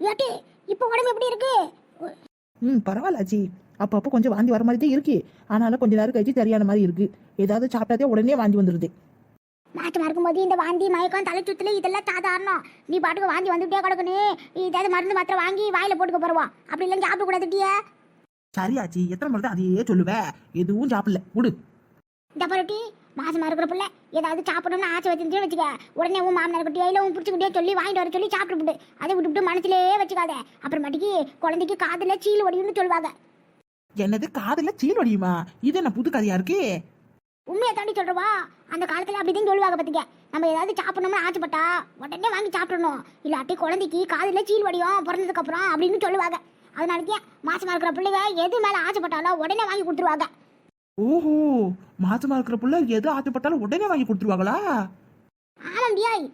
ஏட்டி இப்போ உடம்பு எப்படி இருக்கு? ம் பரவாயில்ல ஆச்சி அப்பப்போ கொஞ்சம் வாந்தி வர மாதிரி தான் இருக்கு. ஆனாலும் கொஞ்ச நேரம் கழிச்சு சரியான மாதிரி இருக்கு. ஏதாவது சாப்பிட்டாதே உடனே வாந்தி வந்துடுது மாற்றமா இருக்கும்போது இந்த வாந்தி மயக்கம் தலை சுத்தல இதெல்லாம் சாதாரணம். நீ பாட்டுக்கு வாந்தி வந்துட்டே கிடக்கணும் ஏதாவது மருந்து மாத்திரை வாங்கி வாயில போட்டுக்க போறோம் அப்படி இல்லைன்னு சாப்பிட கூடாதுட்டியா சரி ஆச்சி எத்தனை முறை தான் அதையே சொல்லுவேன் எதுவும் சாப்பிடல. விடு. இந்த பரட்டி மாசமா இருக்கிற பிள்ளை ஏதாவது சாப்பிடணும்னு ஆசை வச்சிருந்துச்சு வச்சுக்க. உடனே உன் மாமனார் கிட்டயோ இல்லை உன் பிடிச்சிக்கிட்டே சொல்லி வாங்கிட்டு வர சொல்லி சாப்பிட்டு விட்டு. அதை விட்டுவிட்டு மனசுலயே வச்சுக்காத. அப்புறமாட்டிக்கு குழந்தைக்கு காதுல சீல் வடியும்னு சொல்லுவாங்க. என்னது காதுல சீல் வடியுமா? இது என்ன புது கதையா இருக்கு? உண்மையை தாண்டி சொல்றவா? அந்த காலத்துல அப்படிதான் சொல்லுவாங்க பாத்தீங்க. நம்ம ஏதாவது சாப்பிடணும்னு ஆசைப்பட்டா உடனே வாங்கி சாப்பிடணும். இல்லாட்டி குழந்தைக்கு காதுல சீல் வடியும் பிறந்ததுக்கு அப்புறம் அப்படின்னு சொல்லுவாங்க. அதனாலக்கே மாசமா இருக்கிற பிள்ளைங்க எது மேல ஆசைப்பட்டாலும் உடனே வாங்கி கொடுத்துருவாங்க. ஓஹோ மாசமா இருக்கிற புள்ள எது ஆசைப்பட்டாலும் உடனே வாங்கி கொடுத்துருவாங்களா? ஆமாண்டியாய்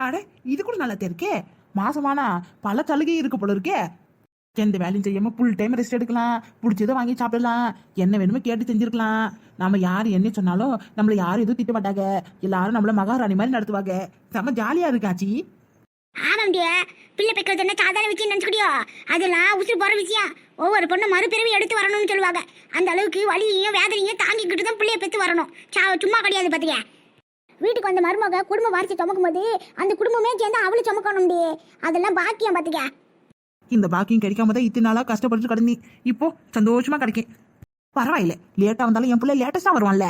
அட இது கூட நல்லா இருக்கே மாசமானா பல சலுகை இருக்கு போல இருக்கே. எந்த வேலையும் செய்யாம ஃபுல் டைம் ரெஸ்ட் எடுக்கலாம். பிடிச்சதை வாங்கி சாப்பிடலாம். என்ன வேணுமோ கேட்டு செஞ்சிருக்கலாம். நம்ம யார் என்ன சொன்னாலும் நம்மள யாரும் எதுவும் திட்ட மாட்டாங்க எல்லாரும் நம்மள மகாராணி மாதிரி நடத்துவாங்க. செம்ம ஜாலியா இருக்காச்சி ஆமாண்டிய பிள்ளை பெக்கிறது என்ன சாதாரண விஷயம் நினச்சிக்கிட்டியோ? அதெல்லாம் உசுறு போகிற விஷயம். ஒவ்வொரு பொண்ணு மறுபிறவி எடுத்து வரணும்னு சொல்லுவாங்க. அந்த அளவுக்கு வலியையும் வேதனையும் தாங்கிக்கிட்டு தான் பிள்ளைய பெற்று வரணும். சா சும்மா கிடையாது பாத்தீங்க வீட்டுக்கு வந்த மருமக குடும்ப வாரிசு சுமக்கும் போது அந்த குடும்பமே சேர்ந்து அவளும் சுமக்கணும் அதெல்லாம் பாக்கியம் பார்த்துக்க இந்த பாக்கியம் கிடைக்காம தான் இத்தனை நாளாக கஷ்டப்பட்டு கிடந்தி இப்போ சந்தோஷமா கிடைக்கும் பரவாயில்ல. லேட்டாக வந்தாலும் என் பிள்ளை லேட்டஸ்டாக வருவான்ல.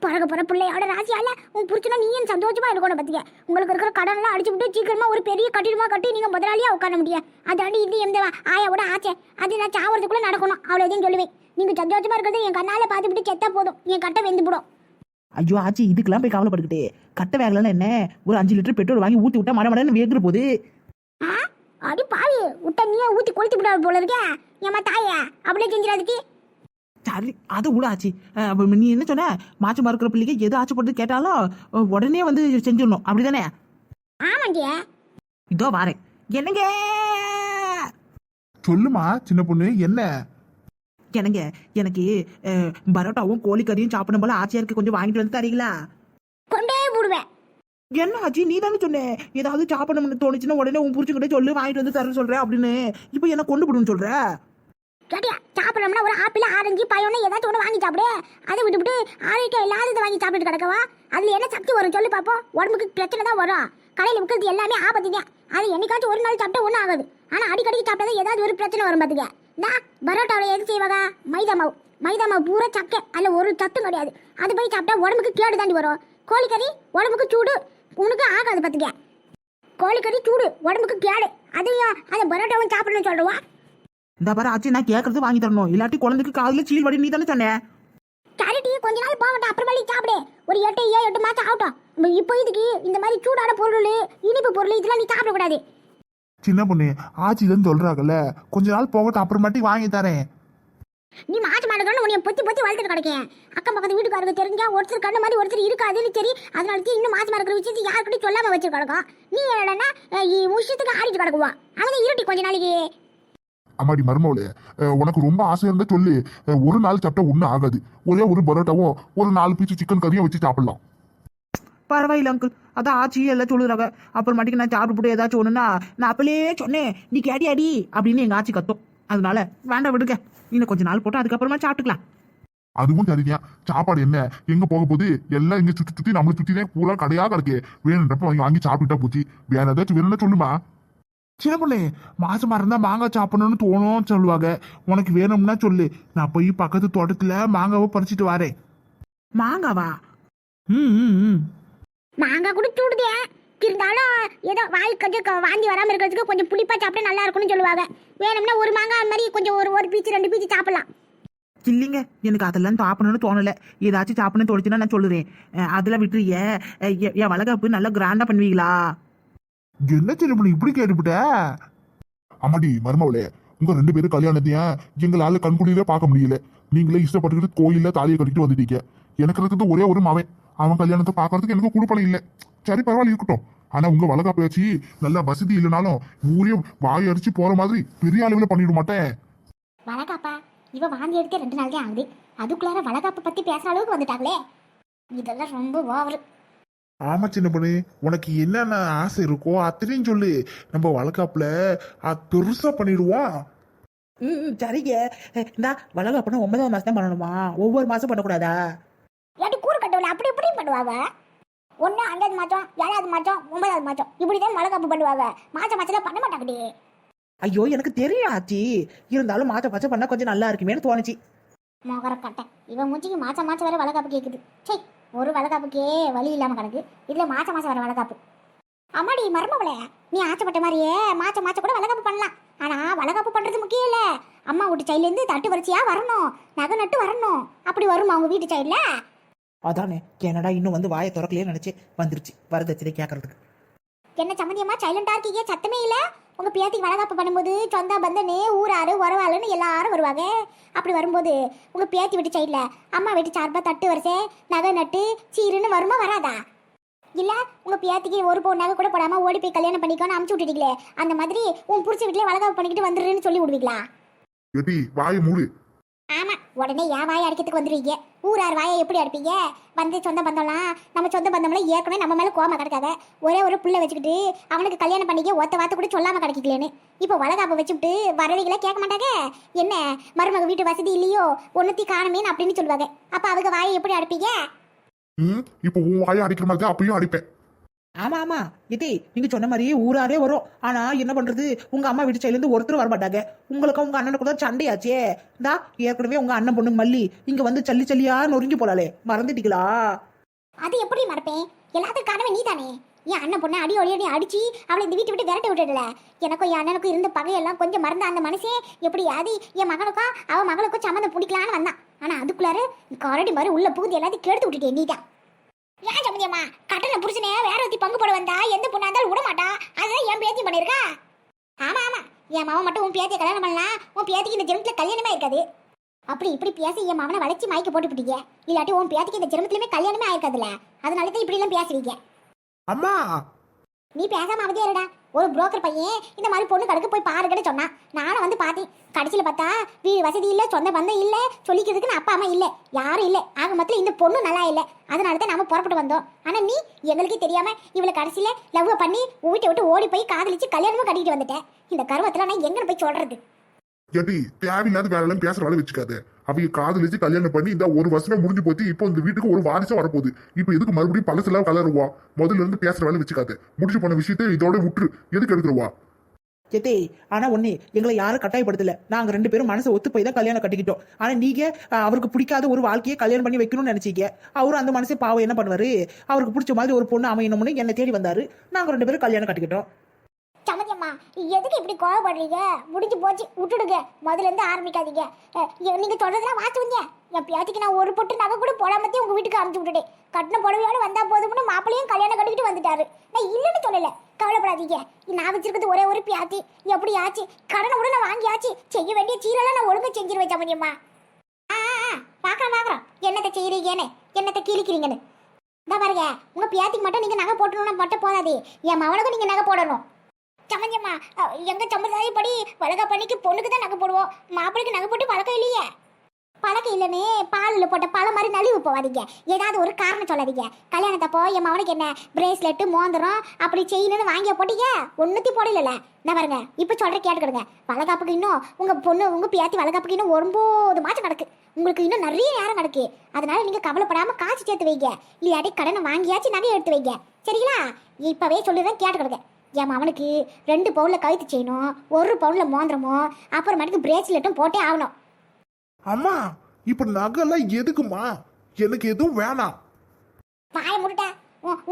பிறகு போற பிள்ளையோட ராசியால உன் புருஷனா நீயும் சந்தோஷமா இருக்கணும் பாத்தீங்க உங்களுக்கு இருக்கிற கடன்லாம் அடிச்சு விட்டு சீக்கிரமா ஒரு பெரிய கட்டிடமா கட்டி நீங்க முதலாளியா உட்கார முடியும். அதாண்டி இது எந்த ஆயாவோட ஆச்சே. அது நான் சாவறதுக்குள்ள நடக்கணும். அவ்வளவுதான் சொல்லுவேன். நீங்க சந்தோஷமா இருக்கிறது என் கண்ணால பார்த்துட்டு செத்தா போதும். என் கட்டை வெந்து போடும். ஐயோ ஆச்சி இதுக்கெல்லாம் போய் கவலைப்பட்டுக்கிட்டு கட்ட வேகலன்னு என்ன? ஒரு அஞ்சு லிட்டர் பெட்ரோல் வாங்கி ஊத்தி விட்டா மட மடன்னு வேகுற போது. ஆ? அடி பாவி. விட்ட நீயே ஊத்தி கொளுத்தி விடாது போல இருக்கே. ஏமா தாயே அப்படியே செஞ்சிடாதுக்கு. சரி அது கூட ஆச்சு. நீ என்ன சொன்ன? மாச்சு மறுக்கிற பிள்ளைக்கு எது ஆச்சப்படுறது கேட்டாலும் உடனே வந்து செஞ்சிடணும். அப்படிதானே? ஆமாண்டிய. இதோ வாரேன். என்னங்க? சொல்லுமா சின்ன பொண்ணு என்ன? என்னங்க? எனக்கு பரோட்டாவும் கோழிக்கறியும் சாப்பிடணும் போல ஆசையா இருக்கு. கொஞ்சம் வாங்கிட்டு வந்து தரீங்களா? கொண்டே போடுவேன் என்ன ஆச்சு? நீ தானே சொன்ன. ஏதாவது சாப்பிடணும்னு தோணுச்சுன்னா உடனே உன் புரிச்சுக்கிட்டே சொல்லு வாங்கிட்டு வந்து தரேன் சொல்றேன் அப்படின்னு. இப்போ என்ன கொண்டு போடுன்னு சொல்ற? கேட்டியா? சாப்பிட்றோம்னா ஒரு ஆப்பிள் ஆரஞ்சு பயோன்னு ஏதாச்சும் ஒன்று வாங்கி சாப்பிடு. அதை விட்டுவிட்டு ஆரோக்கியம் இல்லாததை வாங்கி சாப்பிட்டு கிடக்கவா? அதில் என்ன சக்தி வரும் சொல்லு பார்ப்போம் உடம்புக்கு பிரச்சனை தான் வரும். கடையில் விற்கிறது எல்லாமே ஆபத்து தான் அது என்னைக்காச்சும் ஒரு நாள் சாப்பிட்டா ஒன்றும் ஆகாது. ஆனால் அடிக்கடிக்கு சாப்பிட்டா ஏதாவது ஒரு பிரச்சனை வரும் பார்த்துக்க டா பரோட்டாவில் எது செய்வாங்க? மைதா மாவு. மைதா மாவு பூரா சக்கை அதில் ஒரு சத்தும் கிடையாது. அது போய் சாப்பிட்டா உடம்புக்கு கேடு தாண்டி வரும். கோழிக்கறி உடம்புக்கு சூடு. உனக்கு ஆகாது பார்த்துக்க கோழிக்கறி சூடு. உடம்புக்கு கேடு. அதையும் அதை பரோட்டாவும் சாப்பிடணும்னு சொல்லுவா இந்த பாரு ஆச்சு நான் கேட்கறது வாங்கி தரணும். இல்லாட்டி குழந்தைக்கு காதுல சீல் வடி நீ தானே சொன்ன? கேரட்டி கொஞ்ச நாள் போகட்டும் அப்புறமேலி சாப்பிடு. ஒரு எட்டு ஏழு எட்டு மாசம் ஆகட்டும். நம்ம இப்போ இதுக்கு இந்த மாதிரி சூடான பொருள் இனிப்பு பொருள் இதெல்லாம் நீ சாப்பிடக்கூடாது சின்ன பொண்ணு ஆச்சிதான் சொல்றாங்கல்ல. கொஞ்ச நாள் போகட்டும் அப்புறமாட்டி வாங்கி தரேன். நீ மாசம் மாட்டோன்னு உன்னை பொத்தி பொத்தி வளர்த்துட்டு கிடைக்கேன். அக்கம் பக்கத்து வீட்டுக்காரருக்கு தெரிஞ்சா ஒருத்தர் கண்ணு மாதிரி ஒருத்தர் இருக்காதுன்னு சரி அதனால தான் இன்னும் மாசமா இருக்கிற விஷயத்தை யாருக்கிட்டையும் சொல்லாம வச்சு கிடக்கும். நீ என்னடா விஷயத்துக்கு ஆடிட்டு கிடக்குவா அவன் இருட்டி கொஞ்ச நாளைக்கு. அம்மாடி மருமவளே உனக்கு ரொம்ப ஆசை இருந்தா சொல்லு. ஒரு நாள் சாப்பிட்டா ஒன்றும் ஆகாது. ஒரே ஒரு பரோட்டாவும் ஒரு நாலு பீச்சு சிக்கன் கறியும் வச்சு சாப்பிடலாம். பரவாயில்ல அங்கிள் அதான் ஆச்சி எல்லாம் சொல்லுறாங்க. அப்புறமாட்டிக்கு நான் சாப்பிட்டு ஏதாச்சும் ஒண்ணுன்னா நான் அப்பலே சொன்னேன் நீ கேடியாடி அப்படின்னு எங்க ஆச்சி கத்தும். அதனால வேண்டாம் விடுங்க. இன்னும் கொஞ்ச நாள் போட்டு அதுக்கப்புறமா சாப்பிட்டுக்கலாம். அதுவும் சரிதான் சாப்பாடு என்ன? எங்க போக போகுது? எல்லாம் இங்க சுத்தி சுத்தி நம்மளை சுத்தினே பூரா கடையா கிடக்கு. வேணுன்றப்ப வாங்கி வாங்கி சாப்பிட்டா போச்சு. வேற ஏதாச்சும் வேணும்னா சொல்லுமா? சின்ன பிள்ளை மாசமா இருந்தா மாங்காய் சாப்பிடணும்னு தோணும் சொல்லுவாங்க. உனக்கு வேணும்னா சொல்லு. நான் போய் பக்கத்து தோட்டத்துல மாங்காவை பறிச்சிட்டு வரேன். மாங்காவா? ம் ம் ம். மாங்காய் கூட சூடுதே இருந்தாலும் ஏதோ வாய் கொஞ்சம் வாந்தி வராம இருக்கிறதுக்கு கொஞ்சம் புளிப்பா சாப்பிட்டா நல்லா இருக்கும்னு சொல்லுவாங்க. வேணும்னா ஒரு மாங்காய் அந்த மாதிரி கொஞ்சம் ஒரு ஒரு பீச்சு ரெண்டு பீச்சு சாப்பிடலாம். இல்லைங்க எனக்கு அதெல்லாம் சாப்பிடணும்னு தோணல. ஏதாச்சும் சாப்பிடணும்னு தோணுச்சுன்னா நான் சொல்லுறேன் அதெல்லாம் விட்டுறிய என் வளகாப்பு நல்லா கிராண்டா பண்ணுவீங்களா? என்ன சின்ன பிள்ளை இப்படி கேட்டுவிட்ட அம்மாடி மருமவளே. உங்க ரெண்டு பேரும் கல்யாணத்தையும் எங்களால கண்குளிர பார்க்க முடியல. நீங்களே இஷ்டப்பட்டுக்கிட்டு கோயில்ல தாலியை கட்டிட்டு வந்துட்டீங்க. எனக்கு இருக்கிறது ஒரே ஒரு மவன் அவன் கல்யாணத்தை பார்க்கறதுக்கு எனக்கு குடுப்பணம் இல்லை. சரி பரவாயில்ல இருக்கட்டும். ஆனா உங்க வளகா பேச்சு நல்ல வசதி இல்லைனாலும் ஊரே வாய் அடிச்சு போற மாதிரி பெரிய அளவுல பண்ணிட மாட்டேன். வளகாப்பா இவ வாந்தி எடுத்து ரெண்டு நாள் தான் ஆகுது. அதுக்குள்ளார வளகாப்பை பத்தி பேசுற அளவுக்கு வந்துட்டாங்களே. இதெல்லாம் ரொம்ப ஓவர். ஆமா சின்ன பொண்ணு உனக்கு என்னென்ன ஆசை இருக்கோ அத்தனையும் சொல்லு. நம்ம வழக்காப்புல பெருசா பண்ணிடுவோம் ம் சரிங்க. இந்தா வளகாப்பனா ஒன்பதாவது மாசம் தான் பண்ணணுமா? ஒவ்வொரு மாசம் பண்ணக்கூடாதா? இல்லாட்டி கூறு கட்டவில்லை அப்படி இப்படி பண்ணுவாங்க ஒன்று அஞ்சாவது மாதம் ஏழாவது மாதம் ஒன்பதாவது மாதம் இப்படி தான் மழைக்காப்பு பண்ணுவாங்க மாசம் மாசத்துல பண்ண மாட்டாங்கடி. ஐயோ எனக்கு தெரியும் ஆச்சி. இருந்தாலும் மாசம் மாசம் பண்ணா கொஞ்சம் நல்லா இருக்குமேனு தோணுச்சு. மோகர கட்டை. இவன் மூச்சிக்கு மாசம் மாசம் வேற வளகாப்பு கேட்குது சே ஒரு வளகாப்புக்கே வழி இல்லாமல் கிடக்கு. இதில் மாசம் மாசம் வர வளகாப்பு. அம்மாடி மர்மவளே நீ ஆசைப்பட்ட மாதிரியே மாசம் மாசம் கூட வளகாப்பு பண்ணலாம். ஆனால் வளகாப்பு பண்ணுறது முக்கியம் இல்லை. அம்மா வீட்டு சைட்லேருந்து தட்டு வரிசையாக வரணும். நகை நட்டு வரணும். அப்படி வருமா அவங்க வீட்டு சைடில் அதானே என்னடா இன்னும் வந்து வாயை திறக்கலையே நினச்சி வந்துருச்சு. வரதட்சணை கேட்கறதுக்கு என்ன சம்மந்தியம்மா? சைலண்டா இருக்கீங்க? சத்தமே இல்ல. உங்க பேத்திக்கு வளகாப்பு பண்ணும்போது சொந்த பந்தனே ஊராரு உறவாளுன்னு எல்லாரும் வருவாங்க. அப்படி வரும்போது உங்க பேத்தி வீட்டு சைடில் அம்மா வீட்டு சார்பா தட்டு வரிசை நகை நட்டு சீருன்னு வருமா வராதா? இல்ல உங்க பேத்திக்கு ஒரு பவுன் நகை கூட போடாம ஓடி போய் கல்யாணம் பண்ணிக்கோன்னு அமுச்சு விட்டுட்டீங்களே. அந்த மாதிரி உன் புடிச்ச வீட்லயே வளகாப்பு பண்ணிக்கிட்டு வந்துருன்னு சொல்லி விடுவீங்களா? எட்டி வாய் மூடு. ஆமா உடனே என் வாயை அடிக்கிறதுக்கு வந்துடுவீங்க ஊரார் வாயை எப்படி அடிப்பீங்க? வந்து சொந்த பந்தம்லாம் நம்ம சொந்த பந்தம்லாம் ஏற்கனவே நம்ம மேலே கோமா கிடக்காத. ஒரே ஒரு புள்ளை வச்சுக்கிட்டு அவனுக்கு கல்யாணம் பண்ணிக்க ஒத்த வார்த்தை கூட சொல்லாமல் கிடைக்கலேன்னு இப்போ வளகாப்ப வச்சுக்கிட்டு வரவிகளை கேட்க மாட்டாங்க? என்ன மருமக வீட்டு வசதி இல்லையோ? ஒன்றுத்தி காணுமேன்னு அப்படின்னு சொல்லுவாங்க. அப்போ அவங்க வாயை எப்படி அடிப்பீங்க? இப்போ உன் வாயை அடிக்கிற மாதிரி தான் அப்பயும் அடிப்பேன். ஆமா ஆமா. இதி நீங்க சொன்ன மாதிரியே ஊராரே வரும். ஆனா என்ன பண்றது? உங்க அம்மா வீட்டு சைலேருந்து ஒருத்தர் வர மாட்டாங்க உங்களுக்கு உங்க அண்ணனுக்கு கூட சண்டையாச்சே. இந்தா ஏற்கனவே உங்க அண்ணன் பொண்ணு மல்லி இங்க வந்து சல்லி சல்லியா நொறுங்கி போலாலே மறந்துட்டீங்களா? அது எப்படி மறப்பேன்? எல்லாத்துக்கும் காரணமே நீ தானே என் அண்ணன் பொண்ணை அடி ஒடி அடி அடிச்சு அவளை இந்த வீட்டை விட்டு விரட்ட விட்டுடல. எனக்கும் என் அண்ணனுக்கும் இருந்த பகையெல்லாம் கொஞ்சம் மறந்த அந்த மனுஷன் எப்படியாவது என் மகனுக்கும் அவன் மகளுக்கும் சம்மந்தம் பிடிக்கலான்னு வந்தான். ஆனா அதுக்குள்ளார கரடி மாதிரி உள்ள புகுந்து எல்லாத்தையும் கெடுத்து விட்டுட்டேன் நீதான். ஏன் சம்மந்தியம்மா கட்டண புருஷனே வேற ஒருத்தி பங்கு போட வந்தா எந்த பொண்ணா இருந்தாலும் விட மாட்டா. அதான் என் பேத்தி பண்ணிருக்கா. ஆமா ஆமா. என் மாவன் மட்டும் உன் பேத்தியை கல்யாணம் பண்ணலாம். உன் பேத்திக்கு இந்த ஜென்மத்துல கல்யாணமே இருக்காது. அப்படி இப்படி பேசி என் மாவனை வளைச்சு மயக்க போட்டு விட்டீங்க இல்லாட்டி உன் பேத்திக்கு இந்த ஜென்மத்திலுமே கல்யாணமே ஆயிருக்காதுல்ல. அதனால தான் இப்படி எல்லாம் பேசுறீங்க அம்மா! நீ பேசாம அவதியா இருடா. ஒரு புரோக்கர் பையன் இந்த மாதிரி பொண்ணு கடைக்கு போய் பாருங்கன்னு சொன்னான் நானும் வந்து பார்த்தேன் கடைசியில் பார்த்தா வீடு வசதி இல்லை சொந்த பந்தம் இல்லை சொல்லிக்கிறதுக்கு நான் அப்பா அம்மா இல்லை யாரும் இல்லை. ஆக மொத்தத்தில் இந்த பொண்ணு நல்லா இல்லை. அதனால தான் நாம புறப்பட்டு வந்தோம். ஆனால் நீ எங்களுக்கே தெரியாம இவளை கடைசியில் லவ் பண்ணி வீட்டை விட்டு ஓடி போய் காதலிச்சு கல்யாணமும் கட்டிட்டு வந்துட்டேன் இந்த கருவத்தில் நான் எங்கே போய் சொல்றது? தேவையில்லாத வேலை எல்லாம் பேசுற வேலை அவங்க காதலிச்சு கல்யாணம் பண்ணி இந்த ஒரு வருஷமே முடிஞ்சு போச்சு இப்போ இந்த வீட்டுக்கு ஒரு வாரிசம் வரப்போகுது. இப்போ எதுக்கு மறுபடியும் பழசெல்லாம் கலருவா முதல்ல இருந்து பேசுற வேலை வச்சுக்காது. முடிச்சு போன விஷயத்தை இதோட விட்டுரு. எதுக்கு எடுத்துருவா? ஏத்தே ஆனா ஒண்ணு எங்களை யாரும் கட்டாயப்படுத்தல. நாங்க ரெண்டு பேரும் மனசை ஒத்து போய் தான் கல்யாணம் கட்டிக்கிட்டோம். ஆனா நீங்க அவருக்கு பிடிக்காத ஒரு வாழ்க்கையை கல்யாணம் பண்ணி வைக்கணும்னு நினைச்சீங்க. அவரும் அந்த மனசே பாவம் என்ன பண்ணுவாரு? அவருக்கு பிடிச்ச மாதிரி ஒரு பொண்ணு அமையணும்னு என்னை தேடி வந்தாரு. நாங்க ரெண்டு பேரும் கல்யாணம் கட்டிக்கிட்டோம். எதுக்கு இப்படி கோவப்படுறீங்க? முடிஞ்சு போச்சு விட்டுடுங்க. முதலேருந்து ஆரம்பிக்காதீங்க. நீங்கள் எ- நீங்க சொல்றதெல்லாம் வாச்சுவீங்க என் பேத்திக்கு நான் ஒரு பொட்டு நகை கூட போடாமத்தே உங்கள் வீட்டுக்கு அனுப்பிச்சு விட்டுட்டேன். கட்டின புடவையோடு வந்தால் போதும்னு மாப்பிளையும் கல்யாணம் கட்டிக்கிட்டு வந்துட்டாரு. நான் இல்லைன்னு சொல்லலை. கவலைப்படாதீங்க. நான் வச்சிருக்கிறது ஒரே ஒரு பியாத்தி. எப்படி ஆச்சு கடனை கூட நான் வாங்கியாச்சு. செய்ய வேண்டிய சீரெல்லாம் நான் ஒழுங்கா செஞ்சிருவேன் சமதியம்மா ஆ ஆ, ஆ, பாக்குறோம் பாக்குறோம் என்னத்தை செய்கிறீங்கன்னு என்னத்தை கிழிக்கிறீங்கன்னு? இந்த பாருங்க. உங்கள் பியாத்திக்கு மட்டும் நீங்கள் நகை போட்டணும்னா மட்டும் போதாது. என் மவனுக்கும் நீங்கள் நகை போடணும். சமஞ்சம்மா அஹ், எங்க சம்பிரதாயப்படி வழக்க பண்ணிக்கு பொண்ணுக்கு தான் நகை போடுவோம். மாப்பிளைக்கு நகை போட்டு பழக்கம் இல்லையே. பழக்கம் இல்லைன்னு பாலில் போட்ட பழம் மாதிரி நலிவு போவாதீங்க. ஏதாவது ஒரு காரணம் சொல்லாதீங்க. கல்யாணத்தப்போ என் மவனுக்கு என்ன பிரேஸ்லெட்டு மோந்திரம் அப்படி செயின்னு வாங்கிய போட்டீங்க? ஒன்றுத்தையும் போடல நான் பாருங்க இப்போ சொல்கிற கேட்டுக்கிடுங்க. வளகாப்புக்கு இன்னும் உங்கள் பொண்ணு உங்கள் பியாத்தி வளகாப்புக்கு இன்னும் ஒன்பது மாதம் கிடக்கு. உங்களுக்கு இன்னும் நிறைய நேரம் கிடக்கு. அதனால நீங்கள் கவலைப்படாமல் காசு சேர்த்து வைங்க. இல்லாட்டி கடனை வாங்கியாச்சு நகை எடுத்து வைங்க. சரிங்களா? இப்பவே சொல்லிதான் கேட்டுக்கிடுங்க. என் அவனுக்கு ரெண்டு பவுன்ல கழுத்து செய்யணும் ஒரு பவுன்ல மோந்திரமும் அப்புறமேட்டுக்கு பிரேஸ்லெட்டும் போட்டே ஆகணும். அம்மா இப்ப நகைலாம் எதுக்குமா எனக்கு எதுவும் வேணாம். வாய முட்டுட்ட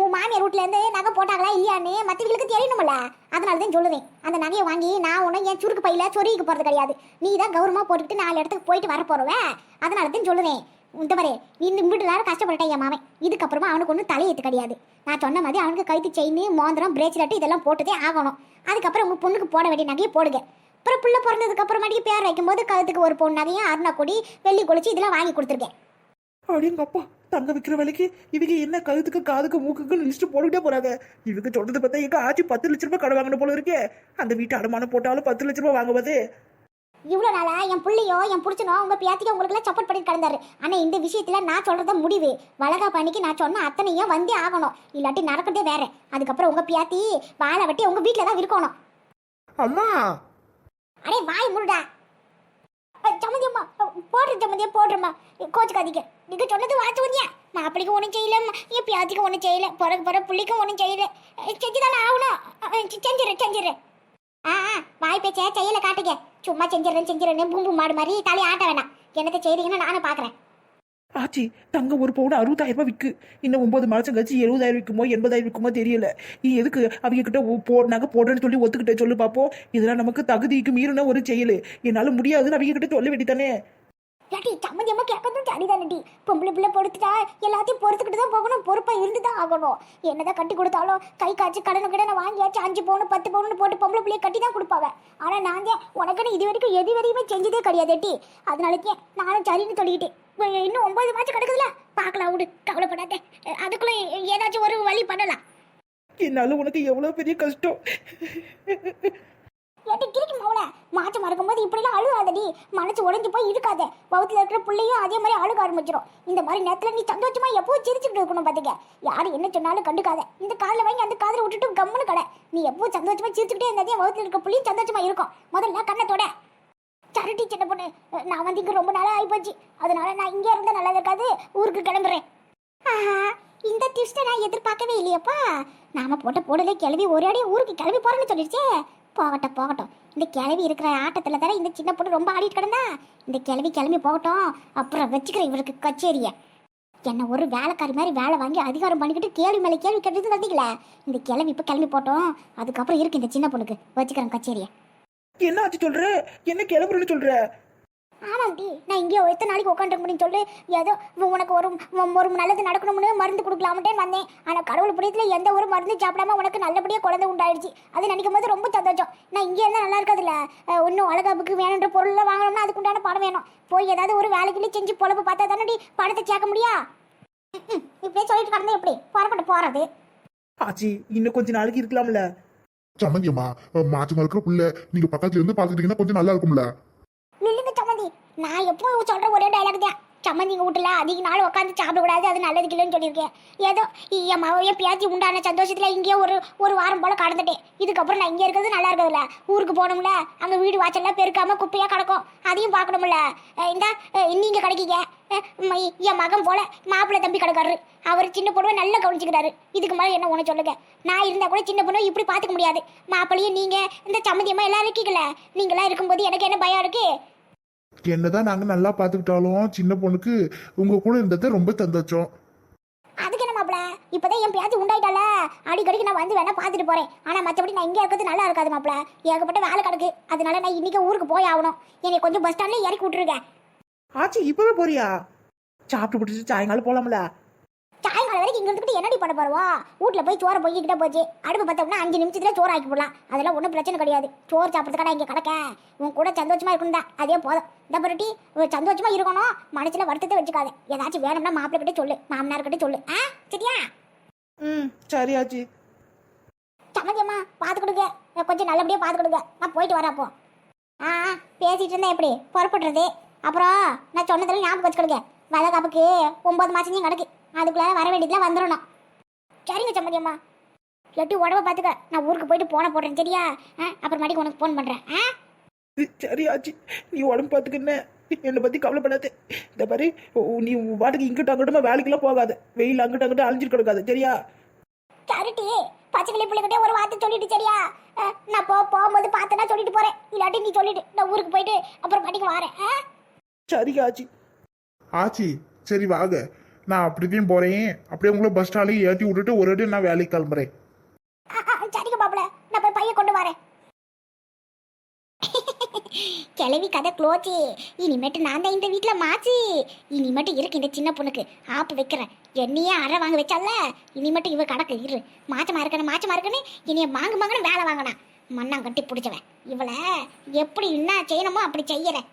உன் மாமியார் வீட்ல இருந்து நகை போட்டாங்களா இல்லையான்னு மற்றவங்களுக்கு தெரியணும்ல. அதனால தான் சொல்லுவேன். அந்த நகையை வாங்கி நான் ஒன்றும் என் சுருக்கு பையில சொருகிக்க போறது கிடையாது. நீ தான் கௌரவமா போட்டுக்கிட்டு நாலு இடத்துக்கு போயிட்டு வர போறவ அதனால தான் சொல்லுவேன். இந்த மாதிரி இந்த வீட்டு நேரம் கஷ்டப்பட்டேன் என் மாமன். இதுக்கப்புறமா அவனுக்கு ஒன்றும் தலையெத்து கிடையாது. நான் சொன்ன மாதிரி அவனுக்கு கழுத்து செயின் மோந்திரம் பிரேச்லெட்டு இதெல்லாம் போட்டுதே ஆகணும். அதுக்கப்புறம் உங்க பொண்ணுக்கு போட வேண்டிய நகையை போடுங்க. அப்புறம் புள்ள பிறந்ததுக்கு அப்புறமாட்டிக்கு பேர் வைக்கும்போது கழுத்துக்கு ஒரு பொண்ணு நகையும் அருணா கொடி வெள்ளி கொளிச்சு இதெல்லாம் வாங்கி கொடுத்துருக்கேன் அப்படிங்க அப்பா தங்க விற்கிற விலைக்கு இவங்க என்ன கழுத்துக்கு காதுக்கு மூக்குக்கு லிஸ்ட் போட்டுக்கிட்டே போறாங்க. இவங்க சொல்றது பார்த்தா எங்க ஆச்சு பத்து லட்ச ரூபாய் கடை வாங்கணும் போல இருக்கே. அந்த வீட்டு அடமானம் போட்டாலும் பத்து லட்ச ரூபாய் வாங்குவது இவ்வளோ நாளா என் புள்ளையோ என் புடிச்சனோ உங்க பியாத்திக்கு உங்களுக்குலாம் சப்போர்ட் பண்ணி கிடந்தாரு. ஆனா இந்த விஷயத்துல நான் சொல்றத முடிவு. வளகா பண்ணிக்கு நான் சொன்ன அத்தனையும் வந்தே ஆகணும். இல்லாட்டி நடக்கிறதே வேற. அதுக்கப்புறம் உங்க பியாத்தி வாழை வெட்டி உங்க வீட்டில் தான் இருக்கணும் அம்மா! அடே வாய் முருடா சம்மந்தியம்மா. போடுற சம்மந்தியா போடுறம்மா. கோச்சுக்காதீங்க. நீங்க சொன்னது வாச்சு வந்தியா மாப்பிளைக்கு ஒன்றும் செய்யலம்மா என் பியாத்திக்கு ஒன்றும் செய்யல. பிறகு பிற புள்ளிக்கும் ஒன்றும் செய்யல. செஞ்சு தானே ஆகணும். செஞ்சிடறேன் செஞ்சிடறேன் ஆ ஆ, வாய் பேச்ச செய்யல காட்டுங்க. சும்மா செஞ்சிடறேன் செஞ்சிடறேன் பூம்பு மாடு மாதிரி தலையை ஆட்ட வேணாம் என்னத்தை செய்றீங்கன்னு நானும் பார்க்குறேன் ஆச்சி தங்கம் ஒரு பவுன் அறுபதாயிரம் ரூபாய் விற்கு இன்னும் ஒன்பது மாதம் கழிச்சு எழுபதாயிரம் விற்குமோ எண்பதாயிரம் விற்குமோ தெரியல. நீ எதுக்கு அவங்க கிட்ட போ நாங்கள் போடுறேன்னு சொல்லி ஒத்துக்கிட்ட சொல்லு பார்ப்போம் இதெல்லாம் நமக்கு தகுதிக்கு மீறின ஒரு செயல். என்னால் முடியாதுன்னு அவங்க கிட்ட சொல்ல வேண்டித்தானே ஏட்டி சம்மந்தியமாக கேட்கறதும் சரிதானடி. பொம்பளை பிள்ளை பொறுத்துட்டா எல்லாத்தையும் பொறுத்துக்கிட்டு தான் போகணும் பொறுப்பாக இருந்து தான் ஆகணும். என்னதான் கட்டி கொடுத்தாலும் கை காய்ச்சி கடனை கடனை வாங்கியாச்சு அஞ்சு பவுன் பத்து பவுன் போட்டு பொம்பளை பிள்ளைய கட்டி தான் கொடுப்பாங்க. ஆனால் நான் தான் உனக்குன்னு இது வரைக்கும் எது வரையுமே செஞ்சதே கிடையாது ஏட்டி அதனாலக்கே நானும் சரின்னு சொல்லிக்கிட்டேன். இன்னும் ஒன்பது மாதம் கிடக்குதுல? பார்க்கலாம் விடு. கவலைப்படாத. அதுக்குள்ளே ஏதாச்சும் ஒரு வழி பண்ணலாம். என்னால உனக்கு எவ்வளோ பெரிய கஷ்டம்? ஏட்டி கிரிக்கு மவள. மாற்றம் மறக்கும்போது இப்படிலாம் அழுகாதடி. மனசு உடஞ்சி போய் இருக்காத. வகுத்துல இருக்கிற பிள்ளையும் அதே மாதிரி அழுக ஆரம்பிச்சிடும் இந்த மாதிரி நேரத்தில் நீ சந்தோஷமா எப்போ சிரிச்சுட்டு இருக்கணும் பார்த்துக்க யார் என்ன சொன்னாலும் கண்டுக்காத. இந்த காதில் வாங்கி அந்த காதில் விட்டுட்டு கம்முன்னு கடை. நீ எப்போ சந்தோஷமா சிரிச்சுக்கிட்டே இருந்தாதே வகுத்துல இருக்கிற பிள்ளையும் சந்தோஷமா இருக்கும். முதல்ல கண்ணத்தோட சரட்டி சின்ன பொண்ணு. நான் வந்து இங்கே ரொம்ப நாளாக ஆகிப்போச்சு அதனால நான் இங்கே இருந்தால் நல்லா இருக்காது. ஊருக்கு கிளம்புறேன். ஆஹா இந்த டிப்ஸை நான் எதிர்பார்க்கவே இல்லையப்பா. நாம போட்ட போடலே கிளம்பி ஒரே அடியே ஊருக்கு கிளம்பி போறேன்னு சொல்லிடுச்சே. போகட்டும் போகட்டும். இந்த கிளவி இருக்கிற ஆட்டத்தில் தானே இந்த சின்ன பொண்ணு ரொம்ப ஆடிட்டு கிடந்தா? இந்த கிளவி கிளம்பி போகட்டும். அப்புறம் வச்சுக்கிறேன் இவருக்கு கச்சேரிய. என்ன ஒரு வேலைக்காரி மாதிரி வேலை வாங்கி அதிகாரம் பண்ணிக்கிட்டு கேள்வி மேலே கேள்வி கேட்டு வந்தீங்களே? இந்த கிளவி இப்போ கிளம்பி போட்டோம் அதுக்கப்புறம் இருக்கு இந்த சின்ன பொண்ணுக்கு. வச்சுக்கிறேன் கச்சேரியை. என்ன ஆச்சு சொல்ற? என்ன கிளம்புறேன்னு சொல்ற? ஆமாண்டி நான் இங்கேயோ எத்தனை நாளைக்கு உட்காந்துருக்க முடியும் சொல்லு. ஏதோ உனக்கு ஒரு ஒரு நல்லது நடக்கணும்னு மருந்து கொடுக்கலாமட்டேன்னு வந்தேன். ஆனால் கடவுள் புரியத்தில் எந்த ஒரு மருந்து சாப்பிடாம உனக்கு நல்லபடியாக குழந்தை உண்டாயிடுச்சு. அது நினைக்கும் போது ரொம்ப சந்தோஷம். நான் இங்கே இருந்தால் நல்லா இருக்காதுல்ல? இன்னும் அழகாப்புக்கு வேணுன்ற பொருள்லாம் வாங்கணும்னா அதுக்கு உண்டான பணம் வேணும். போய் ஏதாவது ஒரு வேலைக்குள்ளே செஞ்சு பொழப்பு பார்த்தா தானடி பணத்தை சேர்க்க முடியா. இப்படியே சொல்லிட்டு கடந்தா எப்படி? புறப்பட்டு போகிறது ஆச்சி இன்னும் கொஞ்ச நாளைக்கு இருக்கலாம்ல. சம்மந்தியம்மா மாற்றமா இருக்கிற புள்ள நீங்க பக்கத்துல இருந்து பாத்துக்கிட்டீங்கன்னா கொஞ்சம் நல்லா இருக்கும்ல? நான் எப்பவும் சொல்கிற ஒரே டைலாக் தான். சம்மந்திங்க வீட்டுல அதிக நாள் உட்காந்து சாப்பிடக்கூடாது அது நல்லது இல்லைன்னு சொல்லியிருக்கேன். ஏதோ என் மவ என் உண்டான சந்தோஷத்தில் இங்கேயே ஒரு ஒரு வாரம் போல் கடந்துட்டேன். இதுக்கப்புறம் நான் இங்கே இருக்கிறது நல்லா இருக்கிறதுல ஊருக்கு போகணும்ல அங்கே வீடு வாசல்லாம் பெருக்காமல் குப்பையாக கிடக்கும். அதையும் பார்க்கணும்ல. என்ன நீங்கள் கிடைக்கிங்க. கிடைக்கீங்க என் மகன் போல மாப்பிள்ளை தம்பி கிடக்காரு. அவர் சின்ன பொண்ணுவை நல்லா கவனிச்சுக்கிறாரு. இதுக்கு மேலே என்ன ஒன்று சொல்லுங்க. நான் இருந்தால் கூட சின்ன பொண்ணு இப்படி பார்த்துக்க முடியாது. மாப்பிள்ளையும் நீங்கள் இந்த சம்மந்தியம்மா எல்லாரும் இருக்கீங்களே நீங்களாம் இருக்கும்போது எனக்கு என்ன பயம் இருக்குது என்னதான் நாங்க நல்லா பாத்துக்கிட்டாலும் சின்ன பொண்ணுக்கு உங்க கூட இருந்தது ரொம்ப சந்தோஷம். அதுக்கு என்ன மாப்பிள? இப்பதான் என் பேச்சு உண்டாயிட்டால அடிக்கடிக்கு நான் வந்து வேணா பார்த்துட்டு போறேன். ஆனா மற்றபடி நான் இங்கே இருக்கிறது நல்லா இருக்காது மாப்பிள. ஏகப்பட்ட வேலை கிடக்கு. அதனால நான் இன்னைக்கு ஊருக்கு போய் ஆகணும். என்னை கொஞ்சம் பஸ் ஸ்டாண்ட்ல இறக்கி விட்டுருங்க. ஆச்சி இப்பவே போறியா? சாப்பிட்டு பிடிச்சிட்டு சாயங்காலம் போலாம்ல. சாயங்காலம் வரைக்கும் இங்க இருந்துக்கிட்டு என்னடி பண்ண போறோம் வீட்ல போய் சோறு பொங்கிக்கிட்டே போச்சு. அடுப்பு பார்த்தோம்னா அஞ்சு நிமிஷத்துல சோறு ஆக்கி போடலாம் அதெல்லாம் ஒன்றும் பிரச்சனை கிடையாது. சோறு சாப்பிட்றதுக்கான இங்க கிடக்க உன் கூட சந்தோஷமா இருக்கணும் தான் அதே போதும். இந்த பரட்டி சந்தோஷமா இருக்கணும். மனசுல வருத்தத்தை வச்சுக்காத. ஏதாச்சும் வேணும்னா மாப்பிள்ளை கிட்ட சொல்லு. மாமனார் கிட்ட சொல்லு. ஆ? சரியா? ம் சரி ஆச்சி. சம்மந்தியம்மா பார்த்து கொடுங்க. கொஞ்சம் நல்லபடியாக பார்த்து கொடுங்க. நான் போயிட்டு வரேன் அப்போ. ஆ ஆ, பேசிட்டு இருந்தா எப்படி? புறப்படுறது. அப்புறம் நான் சொன்னதெல்லாம் ஞாபகம் வச்சுக்கிடுங்க வளகாப்புக்கு ஒன்பது மாசம் கிடக்கு அதுக்குள்ள வர வேண்டியதுலாம் வந்துடணும் சரிங்க சம்மந்தியம்மா எட்டி உடம்ப பார்த்துக்க நான் ஊருக்கு போயிட்டு போன போடுறேன். சரியா? ஆ அப்புறமாட்டிக்கு உனக்கு ஃபோன் பண்ணுறேன் ஆ? சரி ஆச்சி. நீ உடம்பு பார்த்துக்கின்ன என்னை? பத்தி கவலைப்படாத. இந்த பாரு நீ பாட்டுக்கு இங்கிட்ட அங்கிட்டமா வேலைக்கெல்லாம் போகாத. வெயில் அங்கிட்ட அங்கிட்ட அழிஞ்சிட்டு கிடக்காது. சரியா? சரிட்டி பச்சைக்கிளி பிள்ளைகிட்டே ஒரு வார்த்தை சொல்லிட்டு சரியா? ஆ, நான் போ போகும்போது பார்த்தேன்னா சொல்லிட்டு போகிறேன் இல்லாட்டி நீ சொல்லிட்டு நான் ஊருக்கு போயிட்டு அப்புறமாட்டிக்கு வரேன். ஆ? சரி ஆச்சி. ஆச்சி சரி வாங்க. நான் அப்படிதான் போறேன். அப்படியே உங்களை பஸ் ஸ்டாண்ட்லயே ஏற்றி விட்டுட்டு ஒரு அடி நான் வேலைக்கு கிளம்புறேன். சரிங்க பாப்பல நான் போய் பையன் கொண்டு வரேன். கிளவி கதை க்ளோச்சி இனிமேட்டு நான் தான் இந்த வீட்டில் மாச்சு. இனிமேட்டு இருக்கு இந்த சின்ன பொண்ணுக்கு. ஆப்பு வைக்கிறேன். என்னையே அரை வாங்க வச்சால? இனிமேட்டு இவ கடக்கு இரு. மாச்சமா இருக்கணும் மாச்சமா இருக்கணும். இனிய மாங்கு மாங்கன்னு வேலை வாங்கினா மண்ணாங்கட்டி பிடிச்சவன். இவளை எப்படி என்ன செய்யணுமோ அப்படி செய்யறேன்.